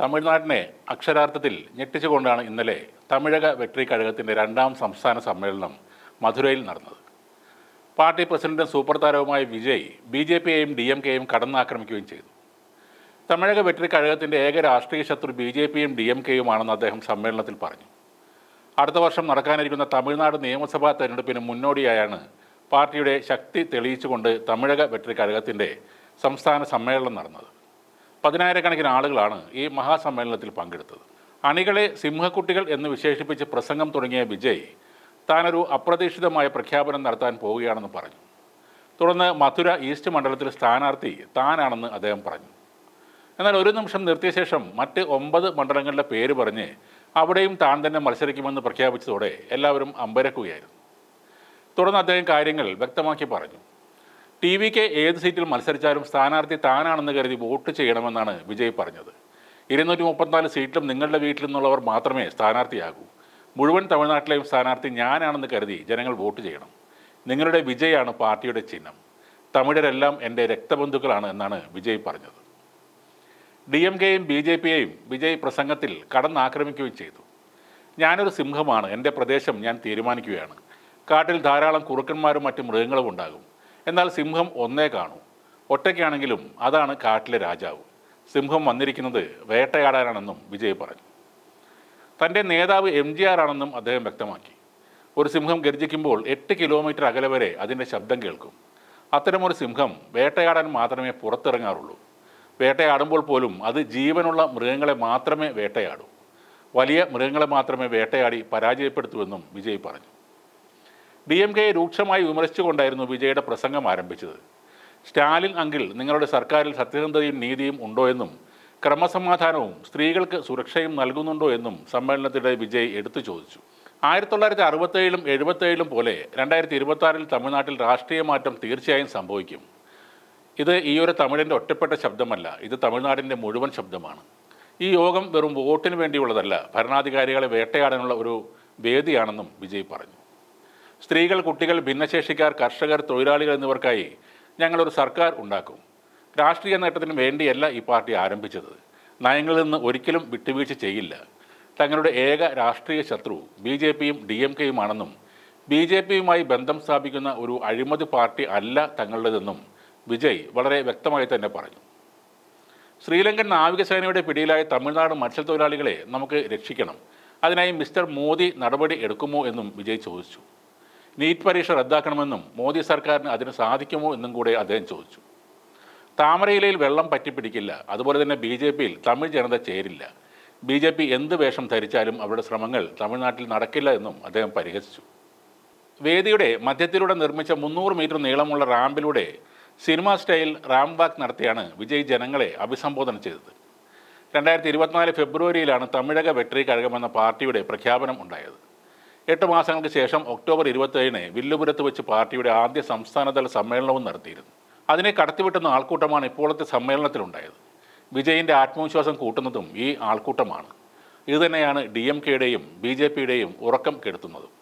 തമിഴ്നാടിനെ അക്ഷരാർത്ഥത്തിൽ ഞെട്ടിച്ചുകൊണ്ടാണ് ഇന്നലെ തമിഴക വെട്രി കഴകത്തിന്റെ രണ്ടാം സംസ്ഥാന സമ്മേളനം മധുരയിൽ നടന്നത്. പാർട്ടി പ്രസിഡന്റും സൂപ്പർ താരവുമായ വിജയ് ബി ജെ പിയെയും ഡി എം കെയും കടന്നാക്രമിക്കുകയും ചെയ്തു. തമിഴക വെട്രി കഴകത്തിന്റെ ഏക രാഷ്ട്രീയ ശത്രു ബി ജെ പിയും ഡി എം കെയുമാണെന്ന് അദ്ദേഹം സമ്മേളനത്തിൽ പറഞ്ഞു. അടുത്ത വർഷം നടക്കാനിരിക്കുന്ന തമിഴ്നാട് നിയമസഭാ തെരഞ്ഞെടുപ്പിന് മുന്നോടിയായാണ് പാർട്ടിയുടെ ശക്തി തെളിയിച്ചുകൊണ്ട് തമിഴക വെട്രി കഴകത്തിന്റെ സംസ്ഥാന സമ്മേളനം നടന്നത്. പതിനായിരക്കണക്കിന് ആളുകളാണ് ഈ മഹാസമ്മേളനത്തിൽ പങ്കെടുത്തത്. അണികളെ സിംഹക്കുട്ടികൾ എന്ന് വിശേഷിപ്പിച്ച് പ്രസംഗം തുടങ്ങിയ വിജയ് താനൊരു അപ്രതീക്ഷിതമായ പ്രഖ്യാപനം നടത്താൻ പോവുകയാണെന്ന് പറഞ്ഞു. തുടർന്ന് മധുര ഈസ്റ്റ് മണ്ഡലത്തിൽ സ്ഥാനാർത്ഥി താനാണെന്ന് അദ്ദേഹം പറഞ്ഞു. എന്നാൽ ഒരു നിമിഷം നിർത്തിയ ശേഷം മറ്റ് ഒമ്പത് മണ്ഡലങ്ങളുടെ പേര് പറഞ്ഞ് അവിടെയും താൻ തന്നെ മത്സരിക്കുമെന്ന് പ്രഖ്യാപിച്ചതോടെ എല്ലാവരും അമ്പരക്കുകയായിരുന്നു. തുടർന്ന് അദ്ദേഹം കാര്യങ്ങൾ വ്യക്തമാക്കി പറഞ്ഞു. ടി വിക്ക് ഏത് സീറ്റിൽ മത്സരിച്ചാലും സ്ഥാനാർത്ഥി താനാണെന്ന് കരുതി വോട്ട് ചെയ്യണമെന്നാണ് വിജയ് പറഞ്ഞത്. ഇരുന്നൂറ്റി മുപ്പത്തിനാല് സീറ്റിലും നിങ്ങളുടെ വീട്ടിൽ നിന്നുള്ളവർ മാത്രമേ സ്ഥാനാർത്ഥിയാകൂ. മുഴുവൻ തമിഴ്നാട്ടിലെയും സ്ഥാനാർത്ഥി ഞാനാണെന്ന് കരുതി ജനങ്ങൾ വോട്ട് ചെയ്യണം. നിങ്ങളുടെ വിജയാണ് പാർട്ടിയുടെ ചിഹ്നം. തമിഴരെല്ലാം എന്റെ രക്തബന്ധുക്കളാണ് എന്നാണ് വിജയ് പറഞ്ഞത്. ഡി എം കെയും ബി ജെ പിയെയും വിജയ് പ്രസംഗത്തിൽ കടന്നാക്രമിക്കുകയും ചെയ്തു. ഞാനൊരു സിംഹമാണ് എന്റെ പ്രദേശം ഞാൻ തീരുമാനിക്കുകയാണ്. കാട്ടിൽ ധാരാളം കുറുക്കന്മാരും മറ്റ് മൃഗങ്ങളും ഉണ്ടാകും. എന്നാൽ സിംഹം ഒന്നേ കാണൂ. ഒറ്റയ്ക്കാണെങ്കിലും അതാണ് കാട്ടിലെ രാജാവ്. സിംഹം വന്നിരിക്കുന്നത് വേട്ടയാടാനാണെന്നും വിജയ് പറഞ്ഞു. തന്റെ നേതാവ് എം ജി ആർ ആണെന്നും അദ്ദേഹം വ്യക്തമാക്കി. ഒരു സിംഹം ഗർജിക്കുമ്പോൾ എട്ട് കിലോമീറ്റർ അകലെ വരെ അതിന്റെ ശബ്ദം കേൾക്കും. അത്തരമൊരു സിംഹം വേട്ടയാടാൻ മാത്രമേ പുറത്തിറങ്ങാറുള്ളൂ. വേട്ടയാടുമ്പോൾ പോലും അത് ജീവനുള്ള മൃഗങ്ങളെ മാത്രമേ വേട്ടയാടൂ. വലിയ മൃഗങ്ങളെ മാത്രമേ വേട്ടയാടി പരാജയപ്പെടുത്തുവെന്നും വിജയ് പറഞ്ഞു. ഡി എം കെയെ രൂക്ഷമായി വിമർശിച്ചുകൊണ്ടായിരുന്നു വിജയുടെ പ്രസംഗം ആരംഭിച്ചത്. സ്റ്റാലിൻ അങ്കിൾ നിങ്ങളുടെ സർക്കാരിൽ സത്യസന്ധതയും നീതിയും ഉണ്ടോ എന്നും ക്രമസമാധാനവും സ്ത്രീകൾക്ക് സുരക്ഷയും നൽകുന്നുണ്ടോ എന്നും സമ്മേളനത്തിനിടെ വിജയ് എടുത്തു ചോദിച്ചു. ആയിരത്തി തൊള്ളായിരത്തി അറുപത്തേഴിലും എഴുപത്തേഴിലും പോലെ രണ്ടായിരത്തി ഇരുപത്തി തമിഴ്നാട്ടിൽ രാഷ്ട്രീയ മാറ്റം തീർച്ചയായും സംഭവിക്കും. ഇത് ഈ ഒരു തമിഴിന്റെ ഒറ്റപ്പെട്ട ശബ്ദമല്ല ഇത് തമിഴ്നാടിന്റെ മുഴുവൻ ശബ്ദമാണ്. ഈ യോഗം വെറും വോട്ടിന് വേണ്ടിയുള്ളതല്ല ഭരണാധികാരികളെ വേട്ടയാടാനുള്ള ഒരു വേദിയാണെന്നും വിജയ് പറഞ്ഞു. സ്ത്രീകൾ കുട്ടികൾ ഭിന്നശേഷിക്കാർ കർഷകർ തൊഴിലാളികൾ എന്നിവർക്കായി ഞങ്ങളൊരു സർക്കാർ ഉണ്ടാക്കും. രാഷ്ട്രീയ നേട്ടത്തിന് വേണ്ടിയല്ല ഈ പാർട്ടി ആരംഭിച്ചത്. നയങ്ങളിൽ നിന്ന് ഒരിക്കലും വിട്ടുവീഴ്ച ചെയ്യില്ല. തങ്ങളുടെ ഏക രാഷ്ട്രീയ ശത്രു ബി ജെ പിയും ഡി എം കെയുമാണെന്നും ബി ജെ പിയുമായി ബന്ധം സ്ഥാപിക്കുന്ന ഒരു അഴിമതി പാർട്ടി അല്ല തങ്ങളുടേതെന്നും വിജയ് വളരെ വ്യക്തമായി തന്നെ പറഞ്ഞു. ശ്രീലങ്കൻ നാവികസേനയുടെ പിടിയിലായ തമിഴ്നാട് മത്സ്യത്തൊഴിലാളികളെ നമുക്ക് രക്ഷിക്കണം. അതിനായി മിസ്റ്റർ മോദി നടപടി എടുക്കുമോ എന്നും വിജയ് ചോദിച്ചു. നീറ്റ് പരീക്ഷ റദ്ദാക്കണമെന്നും മോദി സർക്കാരിന് അതിന് സാധിക്കുമോ എന്നും കൂടെ അദ്ദേഹം ചോദിച്ചു. താമരയിലയിൽ വെള്ളം പറ്റിപ്പിടിക്കില്ല. അതുപോലെ തന്നെ ബി ജെ പിയിൽ തമിഴ് ജനത ചേരില്ല. ബി ജെ പി എന്ത് വേഷം ധരിച്ചാലും അവരുടെ ശ്രമങ്ങൾ തമിഴ്നാട്ടിൽ നടക്കില്ല എന്നും അദ്ദേഹം പരിഹസിച്ചു. വേദിയുടെ മധ്യത്തിലൂടെ നിർമ്മിച്ച മുന്നൂറ് മീറ്റർ നീളമുള്ള റാമ്പിലൂടെ സിനിമ സ്റ്റൈൽ റാം വാക്ക് നടത്തിയാണ് വിജയ് ജനങ്ങളെ അഭിസംബോധന ചെയ്തത്. രണ്ടായിരത്തി ഇരുപത്തിനാല് ഫെബ്രുവരിയിലാണ് തമിഴക വെട്രി കഴകമെന്ന പാർട്ടിയുടെ പ്രഖ്യാപനം ഉണ്ടായത്. എട്ട് മാസങ്ങൾക്ക് ശേഷം ഒക്ടോബർ ഇരുപത്തേഴിന് വില്ലുപുരത്ത് വെച്ച് പാർട്ടിയുടെ ആദ്യ സംസ്ഥാനതല സമ്മേളനവും നടത്തിയിരുന്നു. അതിനെ കടത്തിവിട്ടുന്ന ആൾക്കൂട്ടമാണ് ഇപ്പോഴത്തെ സമ്മേളനത്തിലുണ്ടായത്. വിജയിന്റെ ആത്മവിശ്വാസം കൂട്ടുന്നതും ഈ ആൾക്കൂട്ടമാണ്. ഇതുതന്നെയാണ് ഡി എം കെയുടെയും ബി ജെ പിയുടെയും ഉറക്കം കെടുത്തുന്നതും.